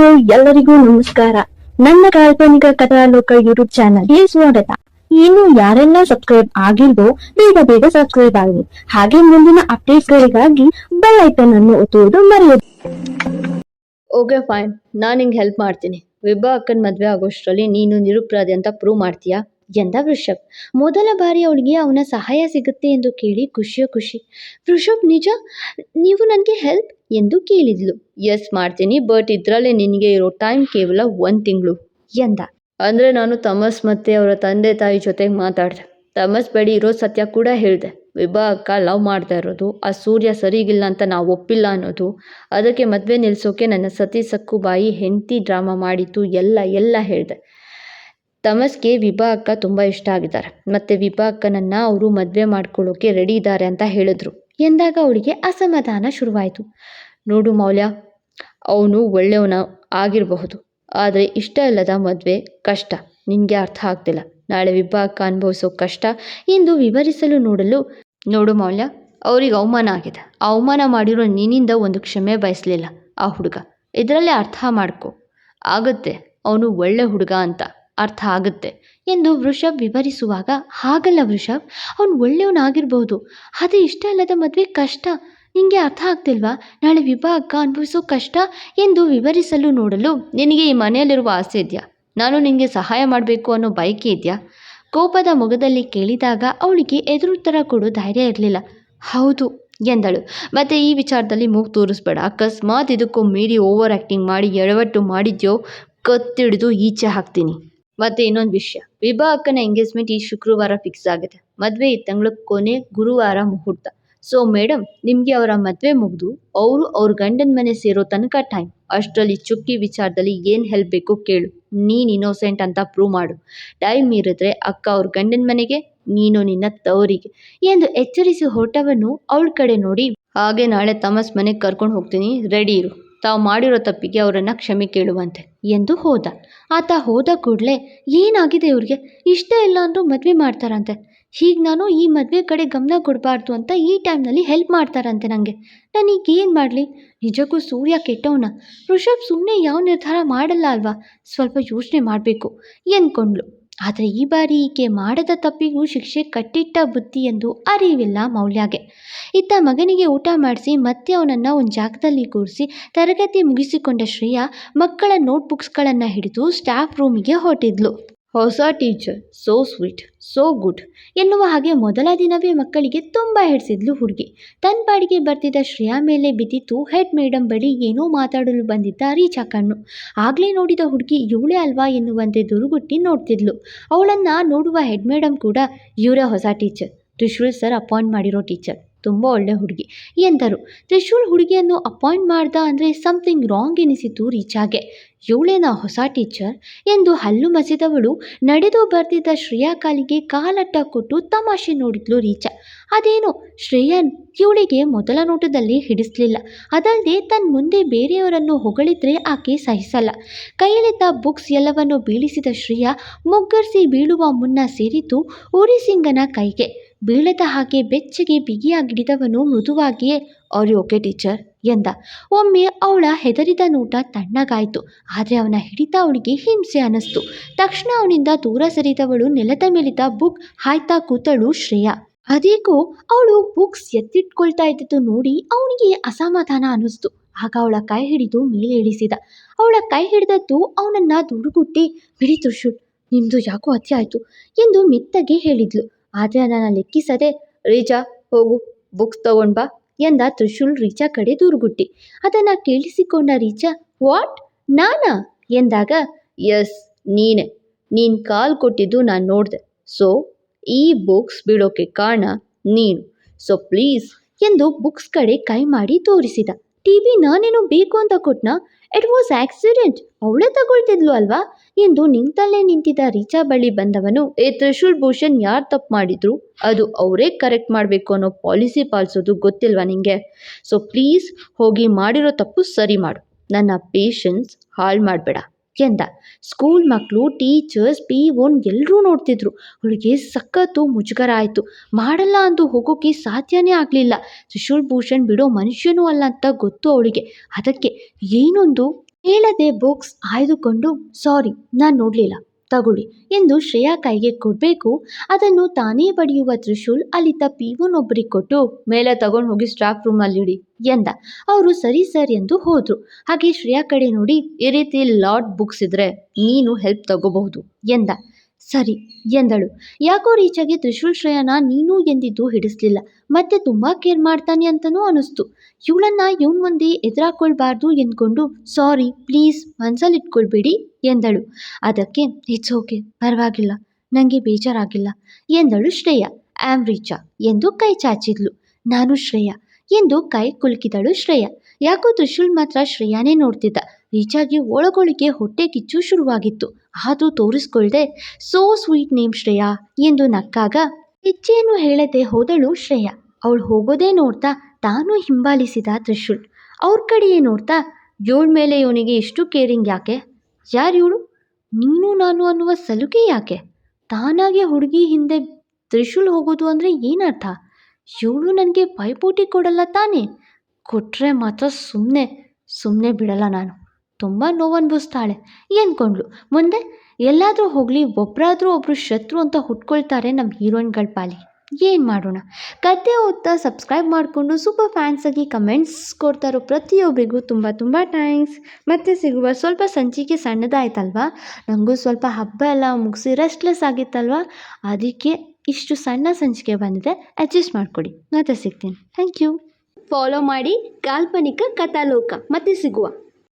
Hello ಎಲ್ಲರಿಗೂ ನಮಸ್ಕಾರ. ನನ್ನ ಕಾಲ್ಪನಿಕ ಕಥಾಲೋಕ ಯೂಟ್ಯೂಬ್ ಚಾನಲ್ಗೆ ಸ್ವಾಗತ ಇನ್ನು ಯಾರೆಲ್ಲ ಸಬ್ಸ್ಕ್ರೈಬ್ ಆಗಿಲ್ವೋ, ಬೇಗ ಬೇಗ ಸಬ್ಸ್ಕ್ರೈಬ್ ಆಗಿ ಹಾಗೆ ಮುಂದಿನ ಅಪ್ಡೇಟ್ಗಳಿಗಾಗಿ ಬೆಲ್ ಐಕನ್ ಅನ್ನು ಒತ್ತುವುದು ಮರೆಯದು. ಓಕೆ ಫೈನ್ ನಾನು ನಿಂಗೆ ಹೆಲ್ಪ್ ಮಾಡ್ತೀನಿ. ವಿಭಾ ಅಕ್ಕನ ಮದುವೆ ಆಗೋಷ್ಟರಲ್ಲಿ ನೀನು ನಿರುಪರಾಧಿ ಅಂತ ಪ್ರೂವ್ ಮಾಡ್ತೀಯಾ? ಎಂದ ವೃಷಭ್. ಮೊದಲ ಬಾರಿ ಅವಳಿಗೆ ಅವನ ಸಹಾಯ ಸಿಗುತ್ತೆ ಎಂದು ಕೇಳಿ ಖುಷಿಯ ಖುಷಿ. ವೃಷಭ್, ನಿಜ? ನೀವು ನನಗೆ ಹೆಲ್ಪ್ ಎಂದು ಕೇಳಿದ್ಲು. ಎಸ್ ಮಾಡ್ತೀನಿ. ಬಟ್ ಇದರಲ್ಲೇ ನಿನಗೆ ಇರೋ ಟೈಮ್ ಕೇವಲ ಒಂದು ತಿಂಗಳು. ಎಂದ. ಅಂದರೆ ನಾನು ತಮಸ್ ಮತ್ತು ಅವರ ತಂದೆ ತಾಯಿ ಜೊತೆಗೆ ಮಾತಾಡಿದೆ. ತಮಸ್ ಬೇಡಿ ಇರೋ ಸತ್ಯ ಕೂಡ ಹೇಳಿದೆ. ವಿಭಾ ಅಕ್ಕ ಲವ್ ಮಾಡ್ತಾ ಇರೋದು, ಆ ಸೂರ್ಯ ಸರಿಗಿಲ್ಲ ಅಂತ ನಾವು ಒಪ್ಪಿಲ್ಲ ಅನ್ನೋದು. ಅದಕ್ಕೆ ಮದುವೆ ನಿಲ್ಲಿಸೋಕೆ ನನ್ನ ಸತಿ ಸಕ್ಕು ಬಾಯಿ ಹೆಂಡತಿ ಡ್ರಾಮಾ ಮಾಡಿತ್ತು ಎಲ್ಲ ಎಲ್ಲ ಹೇಳಿದೆ. ತಮಸ್ಗೆ ವಿಭಾ ಅಕ್ಕ ತುಂಬ ಇಷ್ಟ ಆಗಿದ್ದಾರೆ. ಮತ್ತು ವಿಭಾ ಅಕ್ಕನನ್ನು ಅವರು ಮದುವೆ ಮಾಡ್ಕೊಳ್ಳೋಕೆ ರೆಡಿ ಇದ್ದಾರೆ ಅಂತ ಹೇಳಿದ್ರು. ಎಂದಾಗ ಅವಳಿಗೆ ಅಸಮಾಧಾನ ಶುರುವಾಯಿತು. ನೋಡು ಮೌಲ್ಯ, ಅವನು ಒಳ್ಳೆಯವನ ಆಗಿರಬಹುದು. ಆದರೆ ಇಷ್ಟ ಇಲ್ಲದ ಮದುವೆ ಕಷ್ಟ. ನಿನಗೆ ಅರ್ಥ ಆಗ್ತಿಲ್ಲ. ನಾಳೆ ವಿಭಾ ಅಕ್ಕ ಅನುಭವಿಸೋ ಕಷ್ಟ ಎಂದು ವಿವರಿಸಲು ನೋಡಲು, ನೋಡು ಮೌಲ್ಯ, ಅವರಿಗೆ ಅವಮಾನ ಆಗಿದೆ. ಅವಮಾನ ಮಾಡಿರೋ ನಿನ್ನಿಂದ ಒಂದು ಕ್ಷಮೆ ಬಯಸಲಿಲ್ಲ ಆ ಹುಡುಗ. ಇದರಲ್ಲೇ ಅರ್ಥ ಮಾಡ್ಕೊ. ಆಗುತ್ತೆ, ಅವನು ಒಳ್ಳೆ ಹುಡುಗ ಅಂತ. ಅರ್ಥ ಆಗುತ್ತೆ ಎಂದು ವೃಷಭ್ ವಿವರಿಸುವಾಗ, ಹಾಗಲ್ಲ ವೃಷಭ್, ಅವನು ಒಳ್ಳೆಯವನಾಗಿರ್ಬೋದು ಅದು ಇಷ್ಟ ಅಲ್ಲದ ಮದುವೆ ಕಷ್ಟ. ನಿನಗೆ ಅರ್ಥ ಆಗ್ತಿಲ್ವಾ? ನಾಳೆ ವಿಭಾಗ ಅನುಭವಿಸೋ ಕಷ್ಟ ಎಂದು ವಿವರಿಸಲು ನೋಡಲು ನಿನಗೆ ಈ ಮನೆಯಲ್ಲಿರುವ ಆಸೆ ಇದೆಯಾ? ನಾನು ನಿನಗೆ ಸಹಾಯ ಮಾಡಬೇಕು ಅನ್ನೋ ಬಯಕೆ ಇದೆಯಾ? ಕೋಪದ ಮೊಗದಲ್ಲಿ ಕೇಳಿದಾಗ ಅವಳಿಗೆ ಎದುರುತ್ತರ ಕೊಡೋ ಧೈರ್ಯ ಇರಲಿಲ್ಲ. ಹೌದು, ಎಂದಳು. ಮತ್ತೆ ಈ ವಿಚಾರದಲ್ಲಿ ಮೂಗು ತೋರಿಸ್ಬೇಡ. ಅಕಸ್ಮಾತ್ ಇದಕ್ಕೂ ಮೀರಿ ಓವರ್ ಆ್ಯಕ್ಟಿಂಗ್ ಮಾಡಿ ಎಡವಟ್ಟು ಮಾಡಿದ್ಯೋ, ಕತ್ತಿಡಿದು ಈಚೆ ಹಾಕ್ತೀನಿ. ಮತ್ತೆ ಇನ್ನೊಂದು ವಿಷಯ. ವಿಭಾ ಅಕ್ಕನ ಎಂಗೇಜ್ಮೆಂಟ್ ಈ ಶುಕ್ರವಾರ ಫಿಕ್ಸ್ ಆಗಿದೆ ಮದುವೆ ಈ ತಿಂಗಳ ಕೊನೆ ಗುರುವಾರ ಮುಹೂರ್ತ. ಸೊ ಮೇಡಮ್ ನಿಮಗೆ ಅವರ ಮದುವೆ ಮುಗಿದು ಅವರು ಅವ್ರ ಗಂಡನ ಮನೆ ಸೇರೋ ತನಕ ಟೈಮ್ ಅಷ್ಟರಲ್ಲಿ ಚುಕ್ಕಿ ವಿಚಾರದಲ್ಲಿ ಏನು ಹೆಲ್ಪ್ ಬೇಕು ಕೇಳು. ನೀನು ಇನ್ನೋಸೆಂಟ್ ಅಂತ ಪ್ರೂವ್ ಮಾಡು. ಟೈಮ್ ಇರಿದ್ರೆ ಅಕ್ಕ ಅವ್ರ ಗಂಡನ ಮನೆಗೆ, ನೀನು ನಿನ್ನ ತವರಿಗೆ. ಎಂದು ಎಚ್ಚರಿಸಿ ಹೊರಟವನು ಅವಳ ಕಡೆ ನೋಡಿ, ಹಾಗೆ ನಾಳೆ ತಮಸ್ ಮನೆಗೆ ಕರ್ಕೊಂಡು ಹೋಗ್ತೀನಿ. ರೆಡಿ ಇರು. ತಾವು ಮಾಡಿರೋ ತಪ್ಪಿಗೆ ಅವರನ್ನು ಕ್ಷಮೆ ಕೇಳುವಂತೆ ಎಂದು ಹೋದ. ಆತ ಹೋದ ಕೂಡಲೇ ಏನಾಗಿದೆ ಇವ್ರಿಗೆ? ಇಷ್ಟ ಇಲ್ಲ ಅಂದರೂ ಮದುವೆ ಮಾಡ್ತಾರಂತೆ. ಹೀಗೆ ನಾನು ಈ ಮದುವೆ ಕಡೆ ಗಮನ ಕೊಡಬಾರ್ದು ಅಂತ ಈ ಟೈಮ್ನಲ್ಲಿ ಹೆಲ್ಪ್ ಮಾಡ್ತಾರಂತೆ ನನಗೆ ನಾನೀಗ ಏನು ಮಾಡಲಿ? ನಿಜಕ್ಕೂ ಸೂರ್ಯ ಕೆಟ್ಟವನ? ಋಷಭ್ ಸುಮ್ಮನೆ ಯಾವ ನಿರ್ಧಾರ ಮಾಡಲ್ಲ ಅಲ್ವಾ? ಸ್ವಲ್ಪ ಯೋಚನೆ ಮಾಡಬೇಕು ಎಂದ್ಕೊಂಡ್ಲು ಆದರೆ ಈ ಬಾರಿ ಈಕೆ ಮಾಡದ ತಪ್ಪಿಗೂ ಶಿಕ್ಷೆ ಕಟ್ಟಿಟ್ಟ ಬುದ್ಧಿ ಎಂದು ಅರಿವಿಲ್ಲ ಮೌಲ್ಯಗೆ. ಇತ್ತ ಮಗನಿಗೆ ಊಟ ಮಾಡಿಸಿ ಮತ್ತೆ ಅವನನ್ನು ಒಂದು ಜಾಗದಲ್ಲಿ ಕೂರಿಸಿ ತರಗತಿ ಮುಗಿಸಿಕೊಂಡ ಶ್ರೇಯಾ ಮಕ್ಕಳ ನೋಟ್ಬುಕ್ಸ್ಗಳನ್ನು ಹಿಡಿದು ಸ್ಟಾಫ್ ರೂಮಿಗೆ ಹೊರಟಿದ್ಲು. ಹೊಸ teacher, so sweet, so good ಎನ್ನುವ ಹಾಗೆ ಮೊದಲ ದಿನವೇ ಮಕ್ಕಳಿಗೆ ತುಂಬ ಹಿಡಿಸಿದ್ಲು ಹುಡುಗಿ. ತನ್ನ ಪಾಡಿಗೆ ಬರ್ತಿದ್ದ ಶ್ರೇಯಾ ಮೇಲೆ ಬಿದ್ದಿತ್ತು ಹೆಡ್ ಮೇಡಮ್ ಬಳಿ ಏನೋ ಮಾತಾಡಲು ಬಂದಿದ್ದ ರೀಚಾ ಕಣ್ಣು. ಆಗಲೇ ನೋಡಿದ ಹುಡುಗಿ ಇವಳೇ ಅಲ್ವಾ ಎನ್ನುವಂತೆ ದುರುಗುಟ್ಟಿ ನೋಡ್ತಿದ್ಲು. ಅವಳನ್ನು ನೋಡುವ ಹೆಡ್ ಮೇಡಮ್ ಕೂಡ, ಇವರೇ ಹೊಸ ಟೀಚರ್, ತ್ರಿಶೂಲ್ ಸರ್ ಅಪಾಯಿಂಟ್ ಮಾಡಿರೋ ಟೀಚರ್. ತುಂಬ ಒಳ್ಳೆ ಹುಡುಗಿ. ಎಂದರು, ತ್ರಿಶೂಲ್ ಹುಡುಗಿಯನ್ನು ಅಪಾಯಿಂಟ್ ಮಾಡ್ದ ಅಂದರೆ ಸಮಥಿಂಗ್ ರಾಂಗ್ ಎನಿಸಿತು ರೀಚಾಗೆ ಇವಳೇನಾ ಹೊಸ ಟೀಚರ್ ಎಂದು ಹಲ್ಲು ಮಸಿದವಳು ನಡೆದು ಬರ್ತಿದ್ದ ಶ್ರೇಯಾ ಕಾಲಿಗೆ ಕಾಲಟ್ಟ ಕೊಟ್ಟು ತಮಾಷೆ ನೋಡಿದ್ಲು ರೀಚಾ. ಅದೇನೋ, ಶ್ರೇಯನ್ ಇವಳಿಗೆ ಮೊದಲ ನೋಟದಲ್ಲಿ ಹಿಡಿಸ್ಲಿಲ್ಲ. ಅದಲ್ಲದೆ ತನ್ನ ಮುಂದೆ ಬೇರೆಯವರನ್ನು ಹೊಗಳಿದ್ರೆ ಆಕೆ ಸಹಿಸಲ್ಲ. ಕೈಯಲ್ಲಿದ್ದ ಬುಕ್ಸ್ ಎಲ್ಲವನ್ನು ಬೀಳಿಸಿದ ಶ್ರೇಯಾ ಮುಗ್ಗರಿಸಿ ಬೀಳುವ ಮುನ್ನ ಸೇರಿತು ಉರಿಸಿಂಗನ ಕೈಗೆ. ಬೀಳದ ಹಾಗೆ ಬೆಚ್ಚಗೆ ಬಿಗಿಯಾಗಿಡಿದವನು ಮೃದುವಾಗಿಯೇ ಅವ್ರಿ ಓಕೆ ಟೀಚರ್, ಎಂದ. ಒಮ್ಮೆ ಅವಳ ಹೆದರಿದ ನೋಟ ತಣ್ಣಗಾಯಿತು. ಆದರೆ ಅವನ ಹಿಡಿತ ಅವಳಿಗೆ ಹಿಂಸೆ ಅನ್ನಿಸ್ತು. ತಕ್ಷಣ ಅವನಿಂದ ದೂರ ಸರಿದವಳು ನೆಲದ ಮೇಲಿದ್ದ ಬುಕ್ ಹಾಯ್ತಾ ಕೂತಳು ಶ್ರೇಯಾ. ಅದೇಕೋ, ಅವಳು ಬುಕ್ಸ್ ಎತ್ತಿಟ್ಕೊಳ್ತಾ ಇದ್ದಿದ್ದು ನೋಡಿ ಅವನಿಗೆ ಅಸಮಾಧಾನ ಅನ್ನಿಸ್ತು. ಆಗ ಅವಳ ಕೈ ಹಿಡಿದು ಮೇಲೆ ಇಳಿಸಿದ. ಅವಳ ಕೈ ಹಿಡಿದದ್ದು ಅವನನ್ನ ದುಡುಗುಟ್ಟಿ, ಬಿಡಿ ತ್ರಿಶೂಲ್ ನಿಮ್ದು ಯಾಕೋ ಅತಿ ಆಯಿತು, ಎಂದು ಮೆತ್ತಗೆ ಹೇಳಿದ್ಲು. ಆದರೆ ಅದನ್ನು ಲೆಕ್ಕಿಸದೆ ರೀಚಾ ಹೋಗು, ಬುಕ್ಸ್ ತಗೊಂಡ್ ಬಾ ಎಂದ ತ್ರಿಶೂಲ್ ರೀಚಾ ಕಡೆ ದೂರುಗುಟ್ಟಿ. ಅದನ್ನು ಕೇಳಿಸಿಕೊಂಡ ರೀಚಾ, ವಾಟ್? ನಾನಾ? ಎಂದಾಗ ಎಸ್ ನೀನೆ. ನೀನು ಕಾಲ್ ಕೊಟ್ಟಿದ್ದು ನಾನು ನೋಡಿದೆ. ಸೊ, ಈ ಬುಕ್ಸ್ ಬಿಡೋಕೆ ಕಾರಣ ನೀನು. ಸೊ, ಪ್ಲೀಸ್ ಎಂದು ಬುಕ್ಸ್ ಕಡೆ ಕೈ ಮಾಡಿ ತೋರಿಸಿದ. ಟಿ ವಿ ನಾನೇನೋ ಬೇಕು ಅಂತ ಕೊಟ್ನಾ? ಇಟ್ ವಾಸ್ ಆಕ್ಸಿಡೆಂಟ್ ಅವಳೇ ತಗೊಳ್ತಿದ್ಲು ಅಲ್ವಾ? ಎಂದು ನಿಂತಲ್ಲೇ ನಿಂತಿದ್ದ ರೀಚಾ ಬಳಿ ಬಂದವನು, ಏ ತ್ರಿಶೂಲ್ ಭೂಷಣ್ ಯಾರು ತಪ್ಪು ಮಾಡಿದ್ರು? ಅದು ಅವರೇ ಕರೆಕ್ಟ್ ಮಾಡಬೇಕು ಅನ್ನೋ ಪಾಲಿಸಿ ಪಾಲಿಸೋದು ಗೊತ್ತಿಲ್ವಾ ನಿಮಗೆ ಸೊ ಪ್ಲೀಸ್ ಹೋಗಿ ಮಾಡಿರೋ ತಪ್ಪು ಸರಿ ಮಾಡು. ನನ್ನ ಪೇಷನ್ಸ್ ಹಾಳು ಮಾಡಬೇಡ. ಎಂದ ಸ್ಕೂಲ್ ಮಕ್ಕಳು ಟೀಚರ್ಸ್ ಪಿ ಒನ್ ಎಲ್ಲರೂ ನೋಡ್ತಿದ್ರು. ಅವಳಿಗೆ ಸಖತ್ತು ಮುಜುಗರ ಆಯಿತು ಮಾಡಲ್ಲ ಅಂದು ಹೋಗೋಕೆ ಸಾಧ್ಯನೇ ಆಗಲಿಲ್ಲ. ತ್ರಿಶೂಲ್ ಭೂಷಣ್ ಬಿಡೋ ಮನುಷ್ಯನೂ ಅಲ್ಲ ಅಂತ ಗೊತ್ತು ಅವಳಿಗೆ. ಅದಕ್ಕೆ ಏನೊಂದು? ಹೇಳದೆ ಬುಕ್ಸ್ ಆಯ್ದುಕೊಂಡು ಸಾರಿ ನಾನು ನೋಡಲಿಲ್ಲ. ತಗೊಳ್ಳಿ ಎಂದು ಶ್ರೇಯಾ ಕೈಗೆ ಕೊಡಬೇಕು. ಅದನ್ನು ತಾನೇ ಬಡಿಯುವ ತ್ರಿಶೂಲ್ ಅಲ್ಲಿದ್ದ ಪೀವನೊಬ್ಬರಿಗೆ ಕೊಟ್ಟು, ಮೇಲೆ ತಗೊಂಡು ಹೋಗಿ ಸ್ಟಾಫ್ ರೂಮಲ್ಲಿ ಇಡಿ ಎಂದ. ಅವರು ಸರಿ ಸರ್ ಎಂದು ಹೋದರು. ಹಾಗೆ ಶ್ರೇಯಾ ಕಡೆ ನೋಡಿ, ಈ ರೀತಿ ಲಾಟ್ ಬುಕ್ಸ್ ಇದ್ರೆ ನೀನು ಹೆಲ್ಪ್ ತಗೋಬಹುದು ಎಂದ. ಸರಿ ಎಂದಳು. ಯಾಕೋ ರೀಚಾಗಿ ತ್ರಿಶೂಲ್ ಶ್ರೇಯನ ನೀನು ಎಂದಿದ್ದು ಹಿಡಿಸ್ಲಿಲ್ಲ. ಮತ್ತೆ ತುಂಬಾ ಕೇರ್ ಮಾಡ್ತಾನೆ ಅಂತನೂ ಅನಿಸ್ತು. ಇವಳನ್ನ ಇವನ್ ಮುಂದೆ ಎದುರಾಕೊಳ್ಬಾರ್ದು ಎಂದ್ಕೊಂಡು, ಸಾರಿ, ಪ್ಲೀಸ್ ಮನ್ಸಲ್ಲಿ ಇಟ್ಕೊಳ್ಬೇಡಿ, ಎಂದಳು. ಅದಕ್ಕೆ, ಇಟ್ಸ್ ಓಕೆ, ಪರವಾಗಿಲ್ಲ ನನಗೆ ಬೇಜಾರಾಗಿಲ್ಲ, ಎಂದಳು ಶ್ರೇಯ. ಆಮ್ ರೀಚಾ, ಎಂದು ಕೈ ಚಾಚಿದ್ಲು. ನಾನು ಶ್ರೇಯ, ಎಂದು ಕೈ ಕುಲುಕಿದಳು ಶ್ರೇಯ. ಯಾಕೋ ತ್ರಿಶೂಲ್ ಮಾತ್ರ ಶ್ರೇಯಾನೇ ನೋಡ್ತಿದ್ದ. ರೀಚಾಗಿ ಒಳಗೊಳಗೆ ಹೊಟ್ಟೆ ಕಿಚ್ಚು ಶುರುವಾಗಿತ್ತು. ಆದರೂ ತೋರಿಸ್ಕೊಳ್ದೆ ಸೋ ಸ್ವೀಟ್ ನೇಮ್ ಶ್ರೇಯಾ ಎಂದು ನಕ್ಕಾಗ ಹೆಚ್ಚೇನು ಹೇಳದೆ ಹೋದಳು ಶ್ರೇಯಾ. ಅವಳು ಹೋಗೋದೇ ನೋಡ್ತಾ ತಾನು ಹಿಂಬಾಲಿಸಿದ ತ್ರಿಶೂಲ್. ಅವ್ರ ಕಡೆಯೇ ನೋಡ್ತಾ ಇವಳ ಮೇಲೆ ಇವನಿಗೆ ಇಷ್ಟು ಕೇರಿಂಗ್ ಯಾಕೆ? ಯಾರು ಇವಳು? ನೀನು ನಾನು ಅನ್ನುವ ಸಲುಗೆ ಯಾಕೆ? ತಾನಾಗೆ ಹುಡುಗಿ ಹಿಂದೆ ತ್ರಿಶೂಲ್ ಹೋಗೋದು ಅಂದರೆ ಏನರ್ಥ? ಇವಳು ನನಗೆ ಪೈಪೋಟಿ ಕೊಡಲ್ಲ ತಾನೇ? ಕೊಟ್ಟರೆ ಮಾತ್ರ ಸುಮ್ಮನೆ ಸುಮ್ಮನೆ ಬಿಡಲ್ಲ ನಾನು. ತುಂಬ ನೋವನ್ಭವಿಸ್ತಾಳೆ. ಎಂದ್ಕೊಂಡ್ಳು ಮುಂದೆ ಎಲ್ಲಾದರೂ ಹೋಗಲಿ ಒಬ್ಬರಾದರೂ ಒಬ್ಬರು ಶತ್ರು ಅಂತ ಹುಟ್ಕೊಳ್ತಾರೆ ನಮ್ಮ ಹೀರೋಯಿನ್ಗಳ ಪಾಲಿ. ಏನು ಮಾಡೋಣ? ಕತೆ ಓದ್ತಾ ಸಬ್ಸ್ಕ್ರೈಬ್ ಮಾಡಿಕೊಂಡು ಸೂಪರ್ ಫ್ಯಾನ್ಸಾಗಿ ಕಮೆಂಟ್ಸ್ ಕೊಡ್ತಾ ಇರೋ ಪ್ರತಿಯೊಬ್ಬರಿಗೂ ತುಂಬ ತುಂಬ ಥ್ಯಾಂಕ್ಸ್ ಮತ್ತೆ ಸಿಗುವ ಸ್ವಲ್ಪ ಸಂಚಿಕೆ ಸಣ್ಣದಾಯ್ತಲ್ವಾ? ನನಗೂ ಸ್ವಲ್ಪ ಹಬ್ಬ ಎಲ್ಲ ಮುಗಿಸಿ ರೆಸ್ಟ್ಲೆಸ್ ಆಗಿತ್ತಲ್ವಾ? ಅದಕ್ಕೆ ಇಷ್ಟು ಸಣ್ಣ ಸಂಚಿಕೆ ಬಂದಿದೆ ಅಡ್ಜಸ್ಟ್ ಮಾಡಿಕೊಡಿ. ಮತ್ತೆ ಸಿಗ್ತೀನಿ. ಥ್ಯಾಂಕ್ ಯು ಫಾಲೋ ಮಾಡಿ ಕಾಲ್ಪನಿಕ ಕಥಾಲೋಕ. ಮತ್ತೆ ಸಿಗುವ.